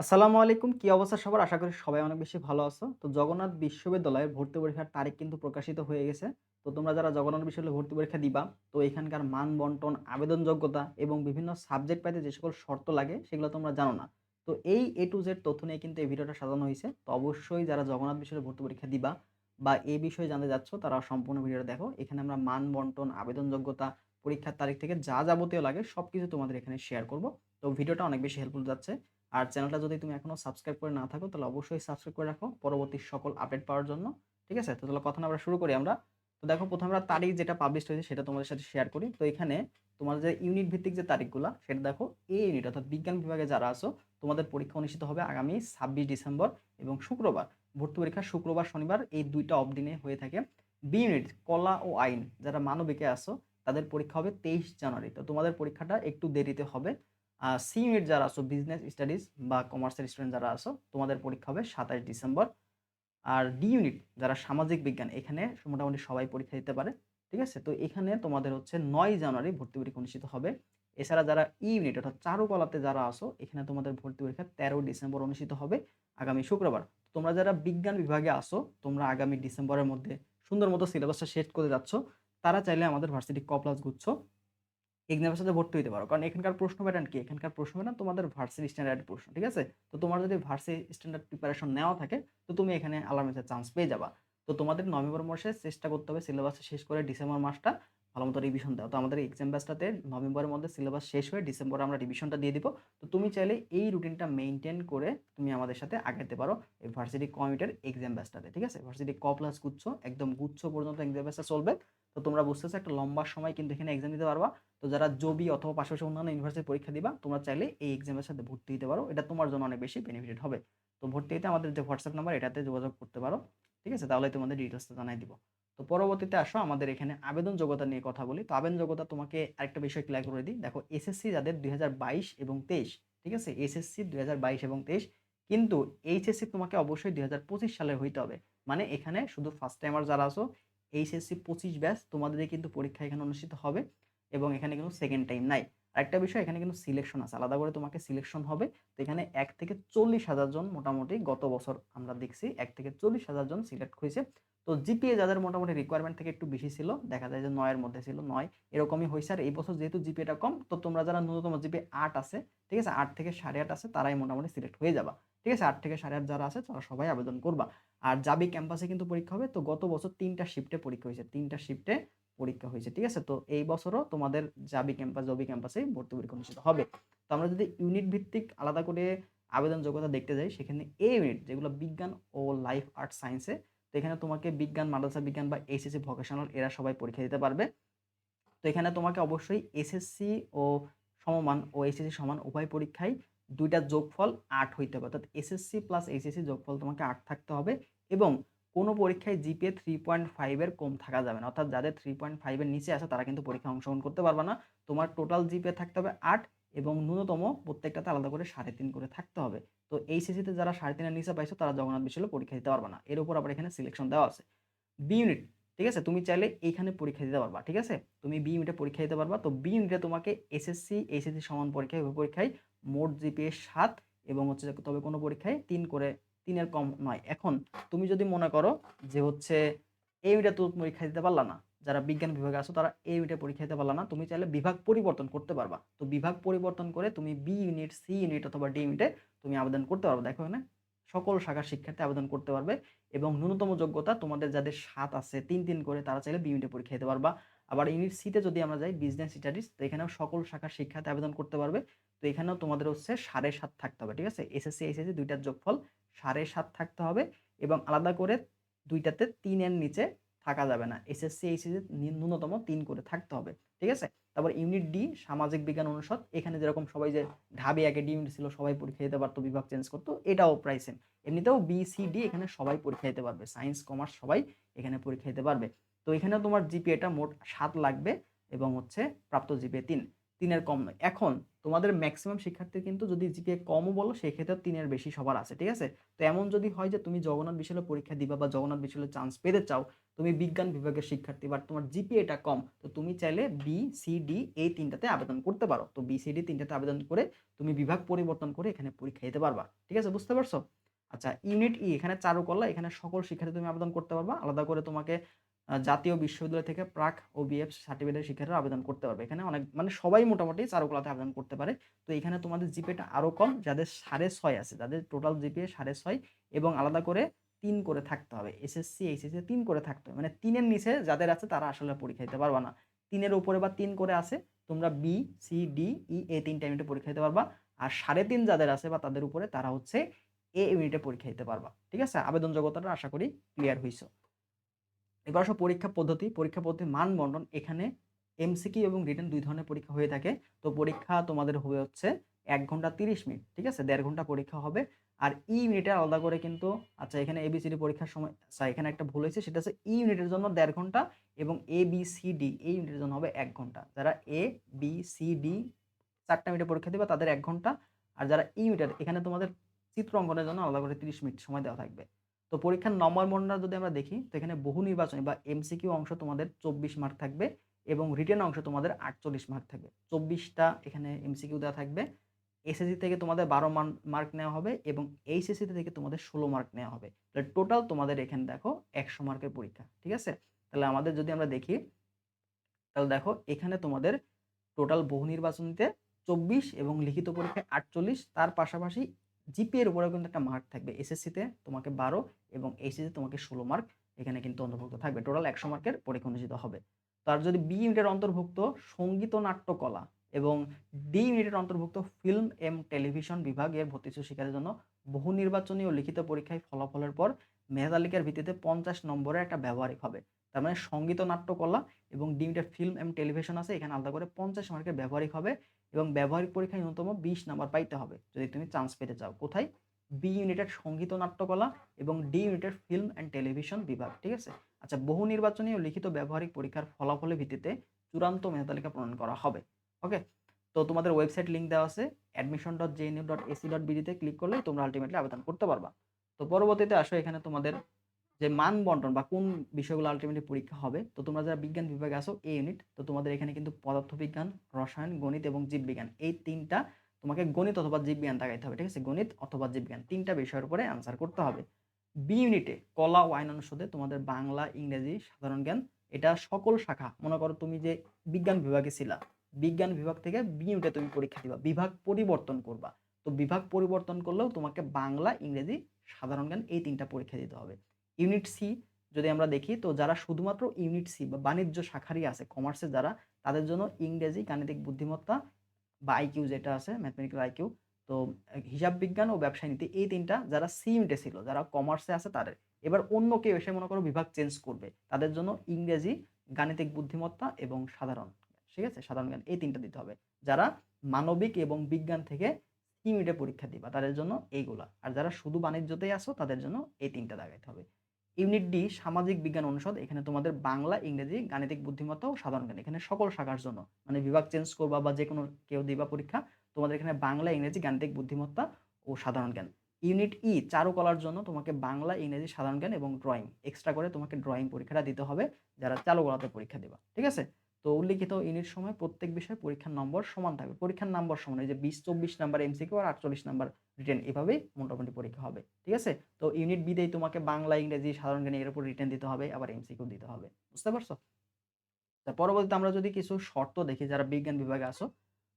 আসসালামু আলাইকুম। কি অবস্থা সবার? আশা করি সবাই অনেক বেশি ভালো আছো। তো জগন্নাথ বিশ্ববিদ্যালয়ের ভর্তি পরীক্ষার তারিখ কিন্তু প্রকাশিত হয়ে গেছে। তো তোমরা যারা জগন্নাথ বিশ্ববিদ্যালয়ে ভর্তি পরীক্ষা দিবা, তো এখানকার মান বন্টন, আবেদন যোগ্যতা এবং বিভিন্ন সাবজেক্ট পাইতে যে সকল শর্ত লাগে সেগুলো তোমরা জানো না। তো এই A to Z তথ্য নিয়ে কিন্তু এই ভিডিওটা সাজানো হয়েছে তো অবশ্যই যারা জগন্নাথ বিশ্ববিদ্যালয়ে ভর্তি পরীক্ষা দিবা বা এই বিষয়ে জানতে যাচ্ছ তারা সম্পূর্ণ ভিডিওটা দেখো। এখানে আমরা মান বন্টন, আবেদন যোগ্যতা, পরীক্ষার তারিখ থেকে যা যাবতীয় লাগে সবকিছু তোমাদের এখানে শেয়ার করব। তো ভিডিওটা অনেক বেশি হেল্পফুল যাচ্ছে। আর চ্যানেলটা যদি তুমি এখনও সাবস্ক্রাইব করে না থাকো তাহলে অবশ্যই সাবস্ক্রাইব করে রাখো পরবর্তী সকল আপডেট পাওয়ার জন্য। ঠিক আছে? তো তাহলে কথা না আমরা শুরু করি আমরা। তো দেখো প্রথমে আমরা তারিখ যেটা পাবলিশড হয়েছে সেটা তোমাদের সাথে শেয়ার করি। তো এখানে তোমাদের যে ইউনিট ভিত্তিক যে তারিখগুলা সেটা দেখো এ ইউনিট অর্থাৎ বিজ্ঞান বিভাগে যারা আছো তোমাদের পরীক্ষা অনুষ্ঠিত হবে আগামী ২৬ ডিসেম্বর এবং শুক্রবার। ভর্তি পরীক্ষা শুক্রবার, শনিবার এই ২ টা অফ দিনে হয়ে থাকে। বি ইউনিট কলা ও আইন যারা মানবিকে আসো তাদের পরীক্ষা হবে ২৩ জানুয়ারি। তো তোমাদের পরীক্ষাটা একটু দেরিতে হবে। আ সি ইউনিট যারা আসো বিজনেস স্টাডিজ বা কমার্সের স্টুডেন্ট যারা আসো তোমাদের পরীক্ষা হবে ২৭ ডিসেম্বর। আর ডি ইউনিট যারা সামাজিক বিজ্ঞান, এখানে মোটামুটি সবাই পরীক্ষা দিতে পারে। ঠিক আছে? তো এখানে তোমাদের হচ্ছে ৯ জানুয়ারি ভর্তি পরীক্ষা অনুষ্ঠিত হবে। এছাড়া যারা ই ইউনিট অর্থাৎ চারুকলাতে যারা আসো এখানে তোমাদের ভর্তি পরীক্ষা ১৩ ডিসেম্বর অনুষ্ঠিত হবে, আগামী শুক্রবার। তোমরা যারা বিজ্ঞান বিভাগে আসো তোমরা আগামী ডিসেম্বরের মধ্যে সুন্দর মতো সিলেবাসটা শেষ করে যাচ্ছ। তারা চাইলে আমাদের ভার্সিটি ক প্লাস গুচ্ছ এক্সামের সাথে ভর্তি হতে পারো। কারণ এখানকার প্রশ্ন প্যাটার্ন কি? এখানকার প্রশ্ন প্যাটার্ন তোমাদের ভার্সিটি স্ট্যান্ডার্ড প্রশ্ন। ঠিক আছে? তো তোমার যদি ভার্সি স্ট্যান্ডার্ড প্রিপারেশন নেওয়া থাকে, তো তুমি এখানে আলার্মেসের চান্স পেয়ে যাবা। তো তোমাদের নভেম্বর মাসে চেষ্টা করতে হবে সিলেবাস শেষ করে ডিসেম্বর মাসটা ভালোমতো রিভিশন দেওয়া। তো আমাদের এক্সাম ব্যাচটাতে নভেম্বরের মধ্যে সিলেবাস শেষ হয়ে ডিসেম্বরে আমরা রিভিশনটা দিয়ে দিব। তো তুমি চাইলে এই রুটিনটা মেইনটেইন করে তুমি আমাদের সাথে আগাইতে পারো এই ভার্সিটি ক ইউনিটের এক্সাম ব্যাচটাতে। ঠিক আছে? ভার্সিটি ক প্লাস গুচ্ছ, একদম গুচ্ছ পর্যন্ত এক্সাম ব্যাচটা চলবে। তো তোমরা বুঝতেছো একটা লম্বা সময় কিন্তু এখানে এক্সাম দিতে পারবা। তো যারা জবি অথবা পাশাপাশি অন্যান্য ইউনিভার্সিটির পরীক্ষা দিবা, তোমরা চাইলে এই এক্সামের সাথে ভর্তি দিতে পারো। এটা তোমার জন্য অনেক বেশি বেনিফিটেড হবে। তো ভর্তি হতে আমাদের যে হোয়াটসঅ্যাপ নাম্বার এটাতে যোগাযোগ করতে পারো। ঠিক আছে? তাহলে তোমাদের ডিটেলসটা জানাই দিব। তো পরবর্তীতে আসো, আমাদের এখানে আবেদন যোগ্যতা নিয়ে কথা বলি। তো আবেদন যোগ্যতা তোমাকে আরেকটা বিষয় ক্লিয়ার করে দিই। দেখো এসএসসি যাদের ২০২২ এবং ২৩ ঠিক আছে? এসএসসি ২০২২ এবং ২৩ কিন্তু এইচএসসি তোমাকে অবশ্যই ২০২৫ সালে হইতে হবে। মানে এখানে শুধু ফার্স্ট টাইমার যারা আসো এইচএসসি ২৫ ব্যাচ তোমাদেরই কিন্তু পরীক্ষা এখানে অনুষ্ঠিত হবে এবং এখানে কিন্তু সেকেন্ড টাইম নাই। আরেকটা বিষয় এখানে কিন্তু সিলেকশন আছে। আলাদা করে তোমাকে সিলেকশন হবে। তো এখানে এক থেকে ৪০,০০০ জন মোটামুটি গত বছর আমরা দেখছি এক থেকে ৪০,০০০ জন সিলেক্ট হয়েছে তো জিপিএ যাদের মোটামুটি রিকোয়ারমেন্ট থেকে একটু বেশি ছিল, দেখা যায় যে নয়ের মধ্যে ছিল নয় এরকমই হয়েছে আর এই বছর যেহেতু জিপিএটা কম তো তোমরা যারা ন্যূনতম জিপিএ আট আছে, ঠিক আছে? আট থেকে ৮.৫ আছে তারাই মোটামুটি সিলেক্ট হয়ে যাবা। ঠিক আছে? আট থেকে ৮.৫ যারা আছে তারা সবাই আবেদন করবা। আর যাবি ক্যাম্পাসে কিন্তু পরীক্ষা হবে। তো গত বছর ৩ টা শিফটে পরীক্ষা হইছে। ৩ টা শিফটে পরীক্ষা হয়েছে ঠিক আছে? তো এই বছরও তোমাদের জাবি ক্যাম্পাস, জবি ক্যাম্পাসেই ভর্তি পরীক্ষা অনুষ্ঠিত হবে। তো আমরা যদি ইউনিট ভিত্তিক আলাদা করে আবেদন যোগ্যতা দেখতে যাই সেখানে এ ইউনিট যেগুলো বিজ্ঞান ও লাইফ আর্ট সায়েন্সে তো এখানে তোমাকে বিজ্ঞান, মাদ্রাসা বিজ্ঞান বা এসএসসি ভোকেশনাল এরা সবাই পরীক্ষা দিতে পারবে। তো এখানে তোমাকে অবশ্যই এসএসসি ও সমমান ও এসএসসি সমান উভয় পরীক্ষায় দুইটা যোগফল ৮ হইতে হবে। অর্থাৎ এসএসসি প্লাস এইচএসসি যোগফল তোমাকে ৮ থাকতে হবে এবং কোনো পরীক্ষায় জিপিএ থ্রি পয়েন্ট ফাইভের কম থাকা যাবে না। অর্থাৎ যাদের থ্রি পয়েন্ট ফাইভের নিচে আছে তারা কিন্তু পরীক্ষায় অংশগ্রহণ করতে পারবে না। তোমার টোটাল জিপিএ থাকতে হবে আট এবং ন্যূনতম প্রত্যেকটাতে আলাদা করে ৩.৫ করে থাকতে হবে। তো এইচএসসিতে যারা সাড়ে তিনের নিচে পাইছো তারা জগন্নাথ বিশ্ববিদ্যালয়ে পরীক্ষা দিতে পারবে না। এর উপর আবার এখানে সিলেকশন দেওয়া আছে। বি ইউনিট ঠিক আছে? তুমি চাইলে এইখানে পরীক্ষা দিতে পারবা। ঠিক আছে? তুমি বি ইউনিটে পরীক্ষা দিতে পারবা। তো বি ইউনিটে তোমাকে এসএসসি, এইচএসসি সমান পরীক্ষায় পরীক্ষায় মোট জিপিএ সাত এবং হচ্ছে তবে কোনো পরীক্ষায় তিন করে ৩ এর কম নয়। এখন তুমি যদি মনে করো যে হচ্ছে এ ইউনিটে তুমি পরীক্ষা দিতে পারলা না। যারা বিজ্ঞান বিভাগে আছো তারা এ ইউনিটে পরীক্ষা দিতে পারলা না। তুমি চাইলে বিভাগ পরিবর্তন করতে পারবা। তো বিভাগ পরিবর্তন করে তুমি বি ইউনিট, সি ইউনিট অথবা ডি ইউনিটে তুমি আবেদন করতে পারবে দেখো এখানে সকল শাখার শিক্ষার্থী আবেদন করতে পারবে এবং ন্যূনতম যোগ্যতা তোমাদের যাদের সাত আছে ৩, ৩ করে তারা চাইলে বি ইউনিটে পরীক্ষা দিতে পারবা। আবার ইউনিট সিতে যদি আমরা যাই বিজনেস স্টাডিজ তো এখানেও সকল শাখার শিক্ষার্থী আবেদন করতে পারবে। তো এখানেও তোমাদের হচ্ছে ৭.৫ থাকতে হবে। ঠিক আছে? এসএসসি, এইচএসসি ২ টার যোগফল ৭.৫ থাকতে হবে এবং আলাদা করে ২ টাতে ৩ এর নিচে থাকা যাবে না। এসএসসি, এইচএসসি ন্যূনতম তিন করে থাকতে হবে। ঠিক আছে? তারপর ইউনিট ডি সামাজিক বিজ্ঞান অনুষদ। এখানে যেরকম সবাই যে ঢাবি আগে ডি ইউনিট ছিল সবাই পরীক্ষা দিতে পারতো, বিভাগ চেঞ্জ করতো। এটাও প্রায় সেম। এমনিতেও বি, সি, ডি এখানে সবাই পরীক্ষা দিতে পারবে। সায়েন্স, কমার্স সবাই এখানে পরীক্ষা দিতে পারবে। তো এখানেও তোমার জিপিএটা মোট সাত লাগবে এবং হচ্ছে প্রাপ্ত জিপিএ তিন তিনের কম নয়। এখন তোমাদের ম্যাক্সিমাম শিক্ষার্থী কিন্তু যদি জিপিএ কমও বলো সেক্ষেত্রে তিনের বেশি সবার আছে, ঠিক আছে? তো এমন যদি হয় যে তুমি জগন্নাথ বিশ্ববিদ্যালয়ে পরীক্ষা দিবা বা জগন্নাথ বিশ্ববিদ্যালয়ে চান্স পেতে চাও, তুমি বিজ্ঞান বিভাগের শিক্ষার্থী বাট তোমার জিপিএটা কম, তো তুমি চাইলে বি সি ডি এই তিনটাতে আবেদন করতে পারো। তো বি সি ডি তিনটাতে আবেদন করে তুমি বিভাগ পরিবর্তন করে এখানে পরীক্ষা দিতে পারবা, ঠিক আছে? বুঝতে পারছ? আচ্ছা ইউনিট ই এখানে চারুকলা, এখানে সকল শিক্ষার্থী তুমি আবেদন করতে পারবা। আলাদা করে তোমাকে জাতীয় বিশ্ববিদ্যালয় থেকে প্রাক ও বিএফ সার্টিফিকেটের শিক্ষার্থীরা আবেদন করতে পারবে। এখানে অনেক মানে সবাই মোটামুটি চারুকলাতে আবেদন করতে পারে। তো এখানে তোমাদের জিপিএটা আরও কম, যাদের সাড়ে ছয় আছে, যাদের টোটাল জিপিএ সাড়ে ছয় এবং আলাদা করে তিন করে থাকতে হবে এসএসসি এইচএসসি তিন করে থাকতে হবে। মানে তিনের নিচে যাদের আছে তারা আসলে পরীক্ষা দিতে পারবা না। তিনের উপরে বা তিন করে আছে, তোমরা B C D E A তিনটা ইউনিটে পরীক্ষা দিতে পারবা। আর সাড়ে তিন যাদের আছে বা তাদের উপরে তারা হচ্ছে এ ইউনিটে পরীক্ষা দিতে পারবা। ঠিক আছে? আবেদন যোগ্যতাটা আশা করি ক্লিয়ার হয়েছে এবার আসো পরীক্ষা পদ্ধতি পরীক্ষা পদ্ধতি মান বন্টন, এখানে এমসিকিউ এবং রিটেন দুই ধরনের পরীক্ষা হয়ে থাকে। তো পরীক্ষা তোমাদের হবে হচ্ছে এক ঘণ্টা তিরিশ মিনিট, ঠিক আছে? দেড় ঘণ্টা পরীক্ষা হবে। আর ই ইউনিটের আলাদা করে কিন্তু আচ্ছা এখানে এবিসিডি পরীক্ষার সময় আচ্ছা এখানে একটা ভুল হয়েছে, সেটা হচ্ছে ই ইউনিটের জন্য দেড় ঘণ্টা এবং এ বি সি ডি এই ইউনিটের জন্য হবে এক ঘণ্টা। যারা এ বি সি ডি চারটা মিনিটে পরীক্ষা দেবে, তাদের এক ঘণ্টা। আর যারা ই ইউনিটের এখানে তোমাদের চিত্র অঙ্কনের জন্য আলাদা করে তিরিশ মিনিট সময় দেওয়া থাকবে। তো পরীক্ষার নম্বর মন্ডল যদি আমরা দেখি, তো এখানে বহু নির্বাচনী বা এমসিকিউ অংশ তোমাদের চব্বিশ মার্ক থাকবে এবং রিটেন অংশ তোমাদের আটচল্লিশ মার্ক থাকবে। চব্বিশটা এখানে এমসিকিউ দেওয়া থাকবে। এসএসসি থেকে তোমাদের বারো মার্ক নেওয়া হবে এবং এইচএসসি থেকে তোমাদের ষোলো মার্ক নেওয়া হবে। তাহলে টোটাল তোমাদের এখানে দেখো একশো মার্কের পরীক্ষা, ঠিক আছে? তাহলে আমাদের যদি আমরা দেখি, তাহলে দেখো এখানে তোমাদের টোটাল বহু নির্বাচনীতে চব্বিশ এবং লিখিত পরীক্ষায় আটচল্লিশ, তার পাশাপাশি জিপিএর উপরেও কিন্তু একটা মার্ক থাকবে। এসএসসিতে তোমাকে বারো এবং এইচএসসি তোমাকে ষোলো মার্ক এখানে কিন্তু অন্তর্ভুক্ত থাকবে। টোটাল একশো মার্কের পরীক্ষা অনুষ্ঠিত হবে। তার যদি বি ইউনিটের অন্তর্ভুক্ত সংগীত নাট্যকলা এবং ডি ইউনিটের অন্তর্ভুক্ত ফিল্ম এম টেলিভিশন বিভাগের ভর্তি শিক্ষার্থীর জন্য বহু নির্বাচনী ও লিখিত পরীক্ষায় ফলাফলের পর মেধা তালিকার ভিত্তিতে পঞ্চাশ নম্বরের একটা ব্যবহারিক হবে। তার মানে সংগীত নাট্যকলা এবং ডি ইউনিটের ফিল্ম এম টেলিভিশন আছে, এখানে আলাদা করে পঞ্চাশ মার্কের ব্যবহারিক হবে। এবং ব্যবহারিক পরীক্ষায় ন্যূনতম বিশ নাম্বার পাইতে হবে। যদি তুমি চান্স পেতে চাও। কোথায়? বি ইউনিটের সংগীত নাট্যকলা এবং ডি ইউনিটের ফিল্ম অ্যান্ড টেলিভিশন বিভাগ, ঠিক আছে? আচ্ছা বহু নির্বাচনী ও লিখিত ব্যবহারিক পরীক্ষার ফলাফলের ভিত্তিতে চূড়ান্ত মেধাতালিকা প্রণয়ন করা হবে। ওকে? তো তোমাদের ওয়েবসাইট লিঙ্ক দেওয়া আছে। Admission dot JNU dot AC dot বিডিতে click করলে তোমরা আলটিমেটলি আবেদন করতে পারবা। তো পরবর্তীতে আসো এখানে তোমাদের যে মান বন্টন বা কোন বিষয়গুলো আলটিমেটলি পরীক্ষা হবে, তো তোমরা যারা বিজ্ঞান বিভাগে আসো এই ইউনিট তো তোমাদের এখানে কিন্তু পদার্থবিজ্ঞান, রসায়ন, গণিত এবং জীববিজ্ঞান, এই তিনটা তোমাকে গণিত অথবা জীববিজ্ঞান দেখাইতে হবে, ঠিক আছে? গণিত অথবা জীববিজ্ঞান, তিনটা বিষয়ের উপরে আনসার করতে হবে। বি ইউনিটে কলা ও আইন অনুষদে তোমাদের বাংলা, ইংরেজি, সাধারণ জ্ঞান, এটা সকল শাখা। মনে করো তুমি যে বিজ্ঞান বিভাগে ছিলা, বিজ্ঞান বিভাগ থেকে বি ইউনিটে তুমি পরীক্ষা দিবা, বিভাগ পরিবর্তন করবা। তো বিভাগ পরিবর্তন করলেও তোমাকে বাংলা, ইংরেজি, সাধারণ জ্ঞান এই তিনটা পরীক্ষা দিতে হবে। ইউনিট সি যদি আমরা দেখি, তো যারা শুধুমাত্র ইউনিট সি বা বাণিজ্য শাখারই আছে কমার্সে যারা, তাদের জন্য ইংরেজি, গাণিতিক বুদ্ধিমত্তা বা আইকিউ যেটা আছে ম্যাথমেটিক্যাল আইকিউ তো হিসাব বিজ্ঞান ও ব্যবসায় নীতি, এই তিনটা যারা সি ইউনিটে ছিল, যারা কমার্সে আছে তাদের। এবার অন্য কেউ এসে মনে করো বিভাগ চেঞ্জ করবে, তাদের জন্য ইংরেজি, গাণিতিক বুদ্ধিমত্তা এবং সাধারণ ঠিক আছে? সাধারণ জ্ঞান, এই তিনটা দিতে হবে। যারা মানবিক এবং বিজ্ঞান থেকে ইউনিটে পরীক্ষা দিবা, তাদের জন্য এইগুলা। আর যারা শুধু বাণিজ্যতেই আসো তাদের জন্য এই তিনটা দাগাইতে হবে। ইউনিট ডি, সামাজিক বিজ্ঞান অনুষদ, এখানে তোমাদের বাংলা, ইংরেজি, গাণিতিক বুদ্ধিমত্তা ও সাধারণ জ্ঞান। এখানে সকল শাখার জন্য মানে বিভাগ চেঞ্জ করবা বা যে কোনো কেউ দিবা পরীক্ষা, তোমাদের এখানে বাংলা, ইংরেজি, গাণিতিক বুদ্ধিমত্তা ও সাধারণ জ্ঞান। ইউনিট ই, চারুকলার জন্য তোমাকে বাংলা, ইংরেজি, সাধারণ জ্ঞান এবং ড্রয়িং এক্সট্রা করে তোমাকে ড্রয়িং পরীক্ষাটা দিতে হবে, যারা চারুকলাতে পরীক্ষা দেবা, ঠিক আছে? তো উল্লিখিত ইউনিট সময় প্রত্যেক বিষয়ে পরীক্ষার নম্বর সমান থাকবে। পরীক্ষার নম্বর সমান, এই যে বিশ, চব্বিশ নাম্বার এমসিকিউ আর আটচল্লিশ নাম্বার রিটেন এভাবেই মোটামুটি পরীক্ষা হবে, ঠিক আছে? তো ইউনিট বিতেই তোমাকে বাংলা, ইংরেজি, সাধারণ জ্ঞান এর উপর রিটেন দিতে হবে, আবার এমসিকিউ দিতে হবে, বুঝতে পারছ? তা পরবর্তীতে আমরা যদি কিছু শর্ত দেখি, যারা বিজ্ঞান বিভাগে আসো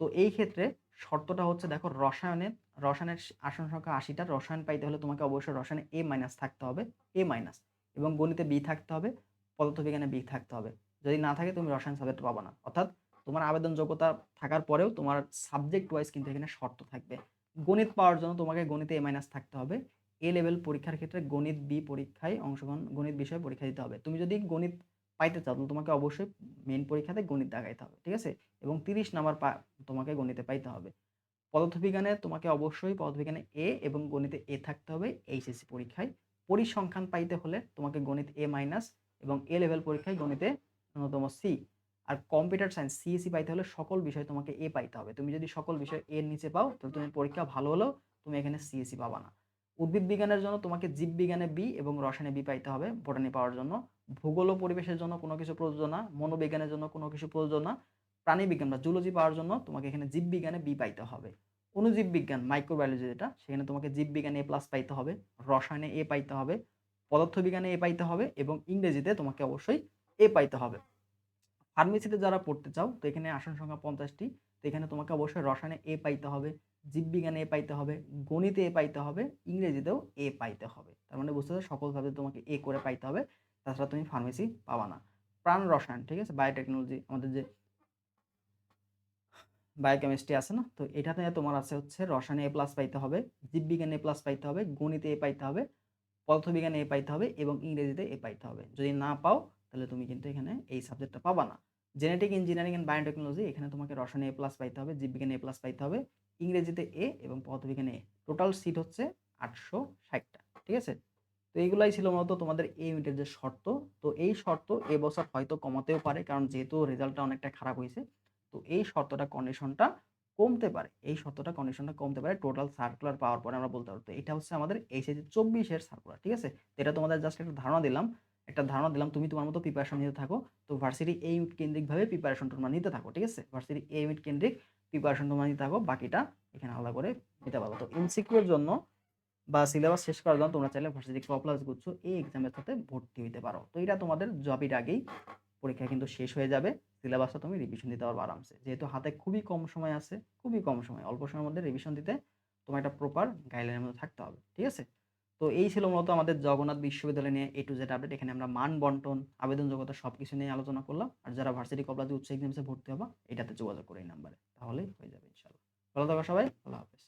তো এই ক্ষেত্রে শর্তটা হচ্ছে, দেখো রসায়নের রসায়নের আসন সংখ্যা আশিটা, রসায়ন পাইতে হলে তোমাকে অবশ্যই রসায়নে এ মাইনাস থাকতে হবে এ মাইনাস এবং গণিতে বি থাকতে হবে, পদার্থবিজ্ঞানে বি থাকতে হবে। যদি না থাকে তুমি রসায়ন সাবজেক্ট পাবো না। অর্থাৎ তোমার আবেদন যোগ্যতা থাকার পরেও তোমার সাবজেক্ট ওয়াইজ কিন্তু এখানে শর্ত থাকবে। গণিত পাওয়ার জন্য তোমাকে গণিতে এ মাইনাস থাকতে হবে। এ লেভেল পরীক্ষার ক্ষেত্রে গণিত বি পরীক্ষায় অংশগ্রহণ, গণিত বিষয়ে পরীক্ষা দিতে হবে। তুমি যদি গণিত পাইতে চাও, তাহলে তোমাকে অবশ্যই মেন পরীক্ষাতে গণিত দেখাইতে হবে, ঠিক আছে? এবং তিরিশ নাম্বার তোমাকে গণিতে পাইতে হবে। পদার্থবিজ্ঞানে তোমাকে অবশ্যই পদার্থবিজ্ঞানে এ এবং গণিতে এ থাকতে হবে এইচএসসি পরীক্ষায়। পরিসংখ্যান পাইতে হলে তোমাকে গণিত এ মাইনাস এবং এ লেভেল পরীক্ষায় গণিতে ন্যূনতম সি আর কম্পিউটার সায়েন্স সিএসি পাইতে হলে সকল বিষয় তোমাকে এ পাইতে হবে। তুমি যদি সকল বিষয় এর নিচে পাও, তাহলে তুমি পরীক্ষা ভালো হলেও তুমি এখানে সিএসি পাবা না। উদ্ভিদ বিজ্ঞানের জন্য তোমাকে জীববিজ্ঞানে বি এবং রসায়নে বি পাইতে হবে বোটানি পাওয়ার জন্য। ভূগোল ও পরিবেশের জন্য কোনো কিছু প্রযোজ্য না, মনোবিজ্ঞানের জন্য কোনো কিছু প্রযোজ্য না। প্রাণী বিজ্ঞান বা জুলজি পাওয়ার জন্য তোমাকে এখানে জীববিজ্ঞানে বি পাইতে হবে। অনুজীব বিজ্ঞান মাইক্রোবায়োলজি যেটা, সেখানে তোমাকে জীববিজ্ঞানে এ প্লাস পাইতে হবে। রসায়নে এ পাইতে হবে। পদার্থবিজ্ঞানে এ পাইতে হবে এবং ইংরেজিতে তোমাকে অবশ্যই এ পাইতে হবে। ফার্মেসিতে যারা পড়তে চাও, তো এখানে আসন সংখ্যা পঞ্চাশটি, তো এখানে তোমাকে অবশ্যই রসায়নে এ পাইতে হবে, জীববিজ্ঞানে এ পাইতে হবে, গণিতে এ পাইতে হবে, ইংরেজিতেও এ পাইতে হবে। তার মানে বুঝতে পারছ? সকল সাবজেক্ট তোমাকে এ করে পাইতে হবে, তাছাড়া তুমি ফার্মেসি পাবা না। প্রাণ রসায়ন, ঠিক আছে? বায়োটেকনোলজি, আমাদের যে বায়োকেমিস্ট্রি আছে না, তো এটাতে তোমার আছে হচ্ছে রসায়নে এ প্লাস পাইতে হবে, জীববিজ্ঞানে এ প্লাস পাইতে হবে, গণিতে এ পাইতে হবে, পদার্থবিজ্ঞানে এ পাইতে হবে এবং ইংরেজিতে এ পাইতে হবে। যদি না পাও তাহলে তুমি কিন্তু এখানে এই সাবজেক্টটা পাবা না। জেনেটিক ইঞ্জিনিয়ারিং অ্যান্ড বায়োটেকনোলজি এখানে তোমাকে রসায়নে এ প্লাস পাইতে হবে, জীববিজ্ঞানে এ প্লাস পাইতে হবে, ইংরেজিতে এ এবং পদার্থবিজ্ঞানে এ টোটাল সিট হচ্ছে আটশো ষাটটা, ঠিক আছে? তো এইগুলাই ছিল মূলত তোমাদের এই ইউনিটের যে শর্ত। তো এই শর্ত এবছর হয়তো কমাতেও পারে, কারণ যেহেতু রেজাল্টটা অনেকটা খারাপ হয়েছে, তো এই শর্তটা কন্ডিশনটা কমতে পারে। এই শর্তটা কন্ডিশনটা কমতে পারে টোটাল সার্কুলার পাওয়ার পরে আমরা বলতে পারব। তো এটা হচ্ছে আমাদের এইচএসি চব্বিশের সার্কুলার ঠিক আছে? এটা তোমাদের জাস্ট একটা ধারণা দিলাম। একটা ধারণা দিলাম, তুমি তোমার মতো প্রিপারেশন নিতে থাকো। তো ভার্সিটি এই ইউনিট কেন্দ্রিকভাবে প্রিপারেশন তোমরা নিতে থাকো, ঠিক আছে? ভার্সিটি এই ইউনিট কেন্দ্রিক প্রিপারেশন তোমরা নিতে থাকো, বাকিটা এখানে আলাদা করে নিতে পারব। তো এমসিকিউর জন্য বা সিলেবাস শেষ করার জন্য তোমরা চাইলে ভার্সিটি কপ্লাস গুচ্ছ এই এক্সামের সাথে ভর্তি হইতে পারো। তো এটা তোমাদের জবের আগেই পরীক্ষা কিন্তু শেষ হয়ে যাবে সিলেবাসটা তুমি রিভিশন দিতে পারবে আরামসে। যেহেতু হাতে খুবই কম সময় আছে, খুবই কম সময়, অল্প সময়ের মধ্যে রিভিশন দিতে তোমার একটা প্রপার গাইডলাইনের মধ্যে থাকতে হবে, ঠিক আছে? তো এই ছিল মূলত আমাদের জগন্নাথ বিশ্ববিদ্যালয় নিয়ে এ টু জেড আপডেট এখানে আমরা মান, বন্টন আবেদন যোগ্যতা সব কিছু নিয়ে আলোচনা করলাম। আর যারা ভার্সিটি কপলাতে উচ্চ এক্সামসে ভর্তি হবা, এটাতে যোগাযোগ করে এই নাম্বারে তাহলে হয়ে যাবে ইনশাল্লাহ ভালো থাকো সবাই, আল্লাহ হাফেজ।